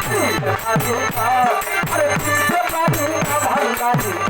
লাগে আরে পিঠে আমার লাগে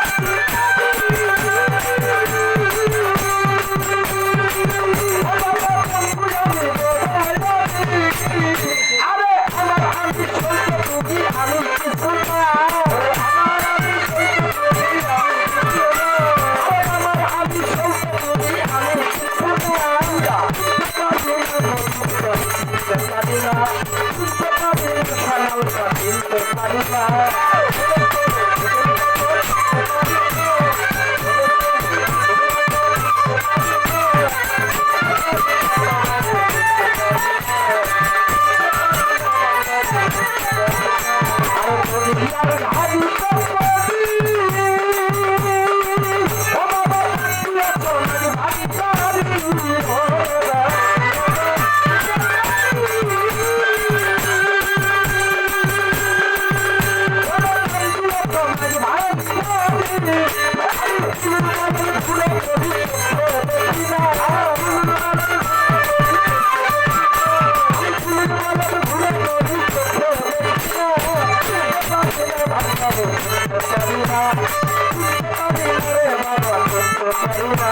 Yeah. পারি না